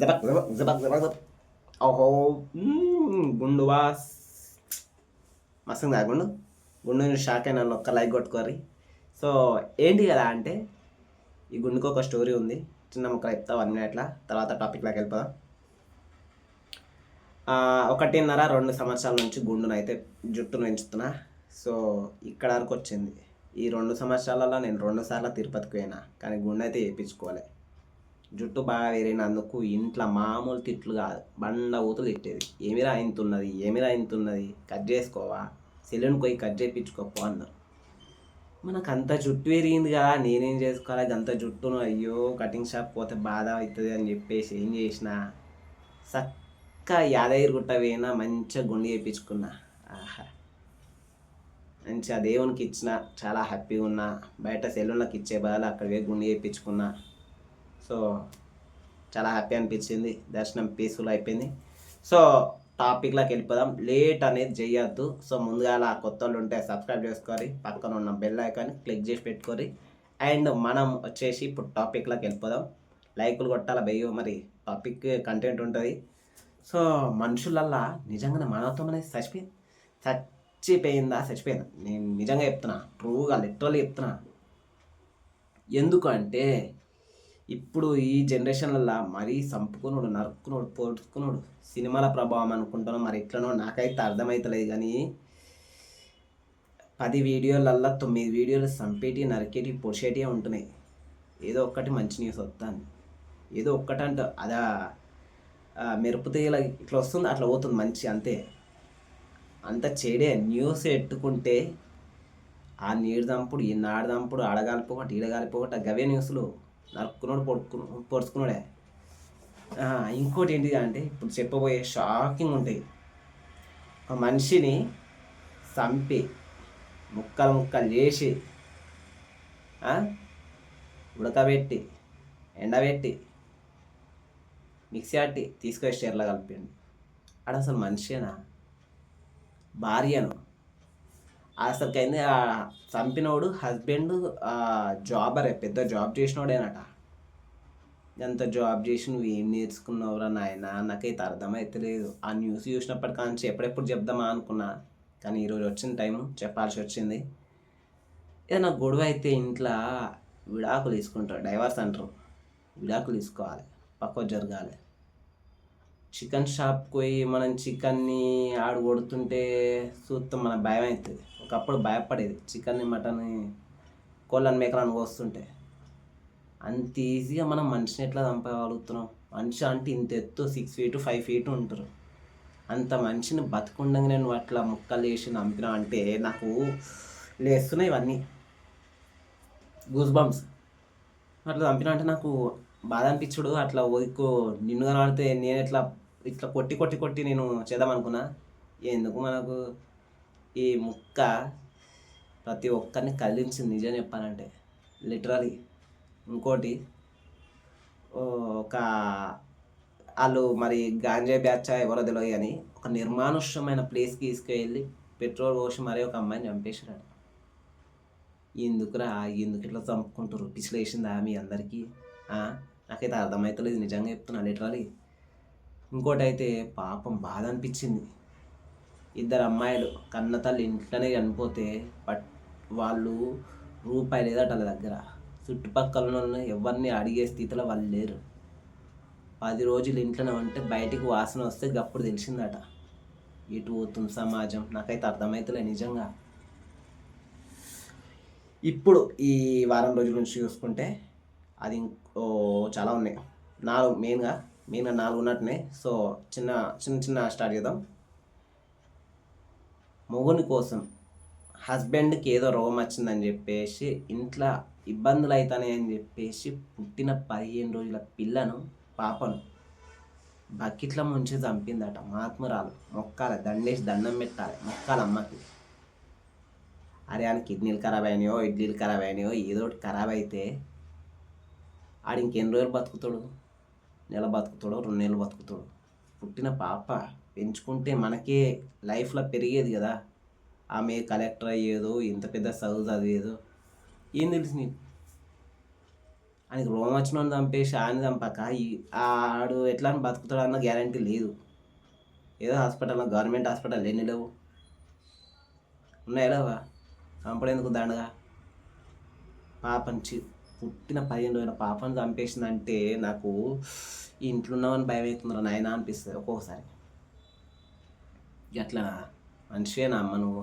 జబక్ జబక్ జబక్ జబక్ జబక్ ఓహో గుండు వాస్. మస్తు ఆ గుండు? గుండు షాక్ అయినా ఒక్క లైక్ కొట్టుకోరి సో ఏంటి కదా అంటే ఈ గుండుకు ఒక స్టోరీ ఉంది. చిన్న ముక్కలు చెప్తా వన్ మినిట్ల తర్వాత టాపిక్లోకి వెళ్ళిపోదాం. ఒకటిన్నర రెండు సంవత్సరాల నుంచి గుండునైతే జుట్టును పెంచుతున్నా. సో ఇక్కడ వరకు వచ్చింది. ఈ రెండు సంవత్సరాలలో నేను రెండు సార్లు తిరుపతికి పోయినా కానీ గుండె అయితే వేయించుకోలే జుట్టు బాగా వేరినందుకు ఇంట్లో మామూలు తిట్లు కాదు. బండ ఊతులు తిట్టేది. ఏమిరా ఇంతున్నది ఏమిరా ఇంతున్నది కట్ చేసుకోవా? సెలూన్కి పోయి కట్ చేయించుకోపో అన్నారు. మనకు అంత జుట్టు పెరిగింది కదా నేనేం చేసుకోవాలి? అంత జుట్టును అయ్యో కటింగ్ షాప్ పోతే బాధ అవుతుంది అని చెప్పేసి ఏం చేసిన చక్క యాదగిరి గుట్ట పోయినా మంచిగా గుండె చేయించుకున్నా. ఆహా. మంచిగా దేవునికి ఇచ్చిన చాలా హ్యాపీగా ఉన్నా. బయట సెలూన్లకు ఇచ్చే బదులు అక్కడ పోయి గుండె చేయించుకున్నా. సో చాలా హ్యాపీ అనిపించింది. దర్శనం పీస్ఫుల్ అయిపోయింది. సో టాపిక్లోకి వెళ్ళిపోదాం. లేట్ అనేది చేయొద్దు. సో ముందుగా అలా కొత్త వాళ్ళు ఉంటే సబ్స్క్రైబ్ చేసుకోరి. పక్కన ఉన్న బెల్ ఐకాన్ క్లిక్ చేసి పెట్టుకోరి. అండ్ మనం వచ్చేసి ఇప్పుడు టాపిక్లోకి వెళ్ళిపోదాం. లైకులు కొట్టాల బెయ్యో మరి టాపిక్ కంటెంట్ ఉంటుంది. సో మనుషులల్లా నిజంగానే మానవత్వం అనేది చచ్చిపోయింది? చచ్చిపోయిందా? చచ్చిపోయిందా నేను నిజంగా చెప్తున్నా. ట్రూగా లిటరల్లీ చెప్తున్నా. ఎందుకు అంటే ఇప్పుడు ఈ జనరేషన్లలో మరీ సంపుకునుడు నరుక్కునుడు పొడుచుకునుడు సినిమాల ప్రభావం అనుకుంటాను మరి ఎట్లనో నాకైతే అర్థమవుతలేదు కానీ పది వీడియోలల్లో తొమ్మిది వీడియోలు సంపేటి నరికేటి పొడిచేటి ఉంటున్నాయి. ఏదో ఒక్కటి మంచి న్యూస్ వస్తాను ఏదో ఒక్కటంట అదా ఆ, ఇట్లా వస్తుంది అట్లా పోతుంది మంచి అంతే. అంత చెడే న్యూస్ ఎట్టుకుంటే ఆ నీడు దంపుడు ఈ నాడు దంపుడు ఆడగాలిపోకటి ఈడగాలిపోకట గవే న్యూస్లు నరుక్కున్నాడు పొడుకు పొడుచుకున్నాడే ఇంకోటి ఏంటి అంటే ఇప్పుడు చెప్పబోయే షాకింగ్ ఉంటాయి. ఒక మనిషిని చంపి ముక్కలు ముక్కలు చేసి ఉడకబెట్టి ఎండబెట్టి మిక్సీ ఆట్టి తీసుకొచ్చి స్టేర్లో కలిపిండి ఆడ అసలు మనిషేనా? భార్యను. అసలుకైంది అయింది ఆ చంపినోడు హస్బెండ్ జాబరే పెద్ద జాబ్ చేసినోడేనట. ఎంత జాబ్ చేసి నువ్వు ఏం నేర్చుకున్నావురా నాయన? నాకైతే అర్థమైతలేదు. ఆ న్యూస్ చూసినప్పటికా నుంచి ఎప్పుడెప్పుడు చెప్దామా అనుకున్నా. కానీ ఈరోజు వచ్చిన టైం చెప్పాల్సి వచ్చింది. ఏదైనా గొడవ అయితే ఇంట్లో విడాకులు తీసుకుంటారు డైవర్స్ అంటారు. విడాకులు తీసుకోవాలి పక్కకు జరగాలి చికెన్ షాప్కి పోయి మనం చికెన్ని ఆడు కొడుతుంటే చూస్తాం మన భయం అవుతుంది ఒకప్పుడు భయపడేది చికెన్ని మటన్ని కోళ్ళని మేకలను కోస్తుంటే. అంత ఈజీగా మనం మనిషిని ఎట్లా చంపగలుగుతున్నాం? మనిషి అంటే ఇంత ఎత్తు సిక్స్ ఫీట్ ఫైవ్ ఫీట్ ఉంటారు. అంత మనిషిని బతుకుండగా నేను అట్లా ముక్కలు వేసి నమ్మినా అంటే నాకు లేస్తున్నాయి ఇవన్నీ. గూస్ బంప్స్ అట్లా చంపినా అంటే నాకు బాధ అనిపించుడు అట్లా ఓదికో నిన్ను కనబడితే నేను ఎట్లా ఇట్లా కొట్టి కొట్టి కొట్టి నేను చేద్దాం అనుకున్నా ఎందుకు మనకు ఈ ముక్క ప్రతి ఒక్కరిని కదిలించింది నిజం చెప్పాలంటే. లిటరలీ ఇంకోటి ఓ, ఒక వాళ్ళు మరి గాంజా బ్యాచ్ ఎవరో తెలియదు కానీ ఒక నిర్మానుష్యమైన ప్లేస్కి తీసుకెళ్ళి పెట్రోల్ పోసి మరీ ఒక అమ్మాయిని చంపేసినాడు ఎందుకురా ఎందుకు ఇట్లా చంపుకుంటారు పిచ్చిలేసిందా మీ అందరికీ? నాకైతే అర్థమవుతలేదు నిజంగా చెప్తున్నా లిటరలీ ఇంకోటి అయితే పాపం బాధ అనిపించింది. ఇద్దరు అమ్మాయిలు కన్న తల్లి ఇంట్లోనే చనిపోతే బట్ వాళ్ళు రూపాయి లేదట వాళ్ళ దగ్గర. చుట్టుపక్కల ఉన్న వాళ్ళని ఎవరిని అడిగే స్థితిలో వాళ్ళు లేరు. పది రోజులు ఇంట్లోనే ఉంటే బయటికి వాసన వస్తే గప్పుడు తెలిసిందట. ఇటు పోతుంది సమాజం నాకైతే అర్థమవుతలే నిజంగా. ఇప్పుడు ఈ వారం రోజుల నుంచి చూసుకుంటే అది ఇంకో చాలా ఉన్నాయి. నాలుగు మెయిన్గా మెయిన్గా నాలుగు ఉన్నట్టున్నాయి సో చిన్న చిన్న చిన్న స్టార్ట్ చేద్దాం. మొగుని కోసం హస్బెండ్కి ఏదో రోగం వచ్చిందని చెప్పేసి ఇంట్లో ఇబ్బందులు అవుతున్నాయని చెప్పేసి పుట్టిన పదిహేను రోజుల పిల్లను పాపను బకెట్ల ముంచి చంపిందట. మహాత్మురాలు మొక్కాలి. దండేసి దండం పెట్టాలి. మొక్కాలి అమ్మకి. అరే ఆయన కిడ్నీలు ఖరాబ్ అయినాయో ఇడ్లీలు ఖరాబ్ అయినాయో ఏదో ఒకటి ఖరాబ్ అయితే ఆడు ఇంకెన్ని రోజులు బతుకుతాడు? నెల బతుకుతాడో రెండు నెలలు బతుకుతాడు? పుట్టిన పాప పెంచుకుంటే మనకే లైఫ్లో పెరిగేది కదా. ఆమె కలెక్టర్ అయ్యేదో ఇంత పెద్ద చదువు చదివేదో. ఏం తెలుసు నీకు? ఆయనకి రోగం వచ్చిన చంపేసి ఆయన చంపాక ఆడు ఎట్లా అని బతుకుతాడన్న గ్యారంటీ లేదు. ఏదో హాస్పిటల్ గవర్నమెంట్ హాస్పిటల్ ఎన్ని లేవు? ఉన్నాయా లేవా? చంపడేందుకు దండగా? పాపని చి పుట్టిన పదిహేను రోజుల పాపను చంపేసిందంటే నాకు ఈ ఇంట్లో ఉన్నామని భయం అవుతుందిరా నాయన అనిపిస్తుంది. ఒక్కొక్కసారి. ఎట్లా మనిషివేనా అమ్మ నువ్వు?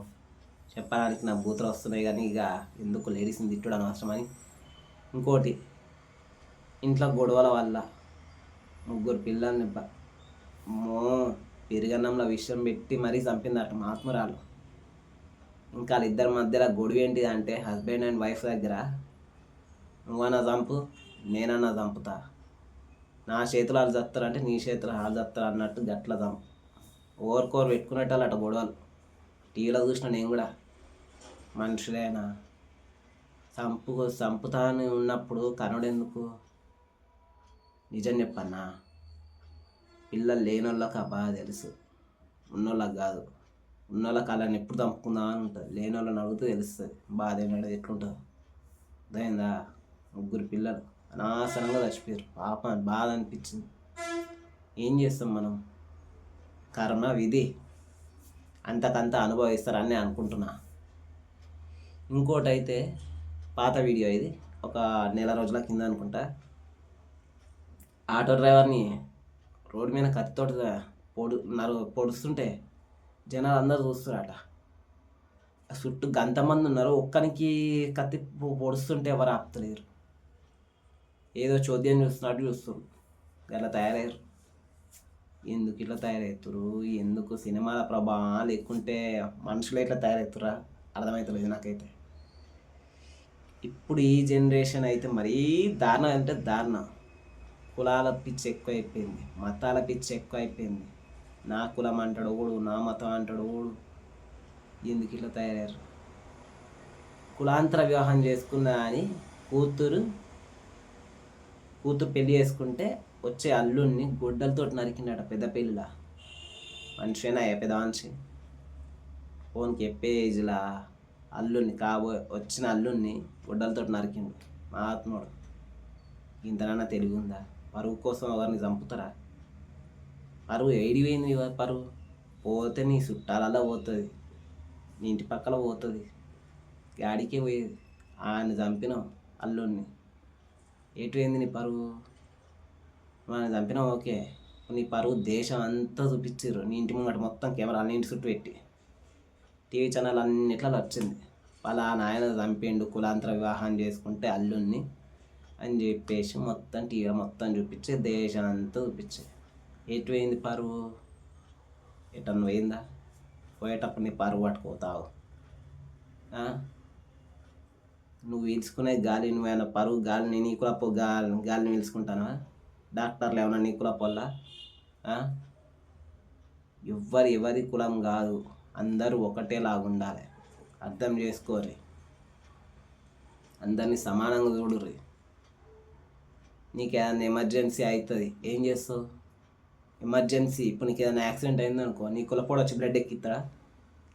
చెప్పడానికి నా బూతులు వస్తున్నాయి కానీ ఇక ఎందుకు లేడీస్ని తిట్టడం అనవసరమని. ఇంకోటి ఇంట్లో గొడవల వల్ల ముగ్గురు పిల్లల్ని మో పెరుగన్నంలో విషయం పెట్టి మరీ చంపిందట మహాత్మురాలు ఇంకా వాళ్ళిద్దరి మధ్యలో గొడవ ఏంటిది అంటే హస్బెండ్ అండ్ వైఫ్ దగ్గర నువ్వన్నా చంపు నేనన్నా చంపుతా. నా చేతులు వాళ్ళు చస్తారు అంటే నీ చేతులు వాళ్ళు చస్తారు అన్నట్టు గట్ల చంపు. ఓరుకోరు పెట్టుకునేట్టు అట గొడవలు. టీవీలో చూసిన నేను కూడా మనుషులేనా? చంపు చంపుతా అని ఉన్నప్పుడు కనుడెందుకు నిజం చెప్పన్నా? పిల్లలు లేనోళ్ళకి ఆ బాధ తెలుసు. ఉన్నోళ్ళకి కాదు. ఉన్నోళ్ళకి అలాని ఎప్పుడు చంపుకుందామని ఉంటుంది. లేనోళ్ళని అడిగితే తెలుస్తుంది. బాధ ఏంటంటే ఎట్లుంటుందో. అర్థమైందా? ముగ్గురు పిల్లలు అనవసరంగా చచ్చిపోయారు. పాపం బాధ అనిపించింది. ఏం చేస్తాం మనం? కర్మ విధి. అంతకంత అనుభవిస్తారని అనుకుంటున్నా. ఇంకోటి అయితే పాత వీడియో ఇది. ఒక నెల రోజుల కింద అనుకుంటా. ఆటో డ్రైవర్ని రోడ్డు మీద కత్తితో పొడు నరు పొడుస్తుంటే జనాలు అందరూ చూస్తున్నారట చుట్టూ గంతమంది ఉన్నారు. ఒక్కనికి కత్తి పొడుస్తుంటే ఎవరు ఆపుతలేరు. ఏదో చోద్యం చూస్తున్నట్టు చూస్తారు అలా తయారయ్యారు. ఎందుకు ఇట్లా తయారవుతారు ఎందుకు సినిమాల ప్రభావం లేకుంటే మనుషులు ఎట్లా తయారవుతారా అర్థమవుతలేదు నాకైతే. ఇప్పుడు ఈ జనరేషన్ అయితే మరీ దారుణం. అంటే దారుణం. కులాల పిచ్చి ఎక్కువ అయిపోయింది మతాల పిచ్చి ఎక్కువ అయిపోయింది నా కులం అంటాడు ఓడు నా మతం అంటాడు ఓడు. ఎందుకు ఇట్లా తయారయ్యారు? కులాంతర వివాహం చేసుకున్నా అని కూతురు కూతురు పెళ్ళి చేసుకుంటే వచ్చే అల్లుడిని గొడ్డలతో నరికినాడ పెద్ద పెళ్ళిలా. మనిషినా పెద్ద మనిషి? ఫోన్కి చెప్పేజ్లా అల్లుడిని కాబో వచ్చిన అల్లుడిని గొడ్డలతో నరికిండు. మహాత్ముడు ఇంతనన్నా తెలివి ఉందా పరువు కోసం ఎవరిని చంపుతారా? పరువు ఏడి పోయింది పరువు. పోతే నీ చుట్టాలలో పోతుంది. నీ ఇంటి పక్కల పోతుంది. గాడికే పోయేది. ఆయన చంపినాం అల్లుడిని ఎటు ఏంది నీ పరువు? మనం చంపినా ఓకే నీ పరువు దేశం అంతా చూపించారు నీ ఇంటి ముంగట మొత్తం కెమెరా అన్నింటి చుట్టూ పెట్టి. టీవీ ఛానల్ అన్నిట్లా వచ్చింది. వాళ్ళ నాయన చంపిండు కులాంతర వివాహం చేసుకుంటే అల్లుడిని అని చెప్పేసి మొత్తం టీవీలో మొత్తం చూపించి దేశం అంతా చూపించే. ఎటు పోయింది పరువు? ఎటన్ను పోయిందా? పోయేటప్పుడు నీ పరువు పట్టుకోతావు నువ్వు ఈడ్చుకునే గాలి నువ్వేమైనా పరువు గాలిని నీ కూడా పో గాలి గాలిని పీల్చుకుంటానా? డాక్టర్లు ఏమైనా నీ కూడా పొల్లా ఎవ్వరి ఎవరి కులం కాదు. అందరూ ఒకటేలాగా ఉండాలి అర్థం చేసుకోరి అందరినీ సమానంగా చూడుర్రి. నీకు ఏదైనా ఎమర్జెన్సీ అవుతుంది ఏం చేస్తావు? ఎమర్జెన్సీ ఇప్పుడు నీకు ఏదైనా యాక్సిడెంట్ అయిందనుకో నీ కులపోడు వచ్చి బ్లడ్ ఎక్కిస్తాడా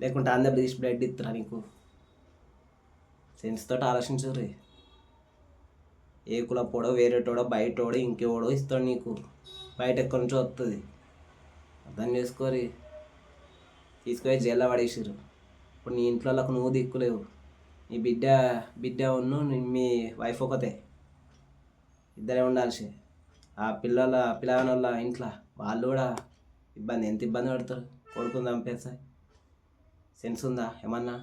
లేకుంటే ఆంధ్రప్రదేశ్ బ్లడ్ ఇస్తారా నీకు? సెన్స్ తోటి ఆలోచించరు ఏ కులపోడో వేరేటోడో బయటోడో ఇంకేవాడో ఇస్తాడు నీకు. బయట ఎక్కడి నుంచో వస్తుంది అర్థం చేసుకోరి తీసుకొని జైల్లో పడేసారు ఇప్పుడు నీ ఇంట్లో నువ్వు దిక్కులేవు. నీ బిడ్డ బిడ్డ ఉన్ను మీ వైఫ్ ఒకతే. ఇద్దరే ఉండాల్సి. ఆ పిల్లల పిల్లగాని వాళ్ళ ఇంట్లో వాళ్ళు కూడా ఇబ్బంది ఎంత ఇబ్బంది పడతారు? కొడుకుని చంపేస్తాయి. సెన్స్ ఉందా ఏమన్నా?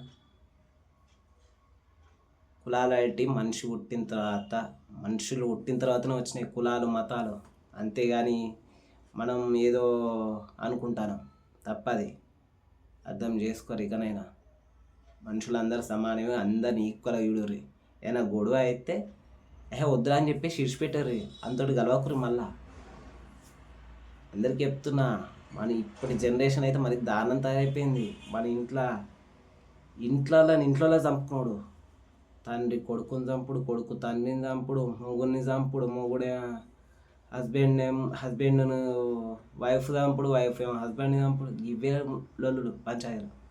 కులాలు పెట్టి మనిషి పుట్టిన తర్వాత మనుషులు పుట్టిన తర్వాతనే వచ్చినాయి కులాలు మతాలు. అంతేగాని మనం ఏదో అనుకుంటాను తప్పది. అర్థం చేసుకోరు ఇకనైనా. మనుషులందరూ సమానమే అందరిని ఈక్వల్గా చూడరు ఏమైనా గొడవ అయితే ఏ వద్దురా అని చెప్పేసి ఇడిచిపెట్టారు అంతటి గలవకురు మళ్ళా. అందరికి చెప్తున్నా మన ఇప్పటి జనరేషన్ అయితే మరి దారుణం తయారైపోయింది. మన ఇంట్లో ఇంట్లో ఇంట్లో చంపుకోడు తండ్రి కొడుకుని చంపుడు కొడుకు తండ్రిని చంపుడు మొగుడిని చంపుడు మొగుడే హస్బెండ్ ఏం హస్బెండ్ వైఫ్ చంపుడు వైఫ్ ఏమో హస్బెండ్ని చంపుడు. ఇవే లొల్లుడు పంచాయతీలు.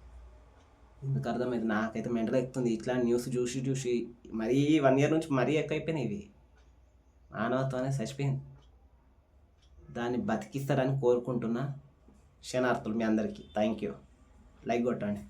ఎందుకు అర్థమైంది? నాకైతే మెంటల్ ఎక్కుతుంది. ఇట్లా న్యూస్ చూసి చూసి మరీ వన్ ఇయర్ నుంచి మరీ ఎక్కువైపోయినాయి ఇవి. మానవత్వం అనేది చచ్చిపోయింది. దాన్ని బతికిస్తారని కోరుకుంటున్నా క్షణార్థులు మీ అందరికీ. థ్యాంక్ యూ లైక్ కొట్టండి.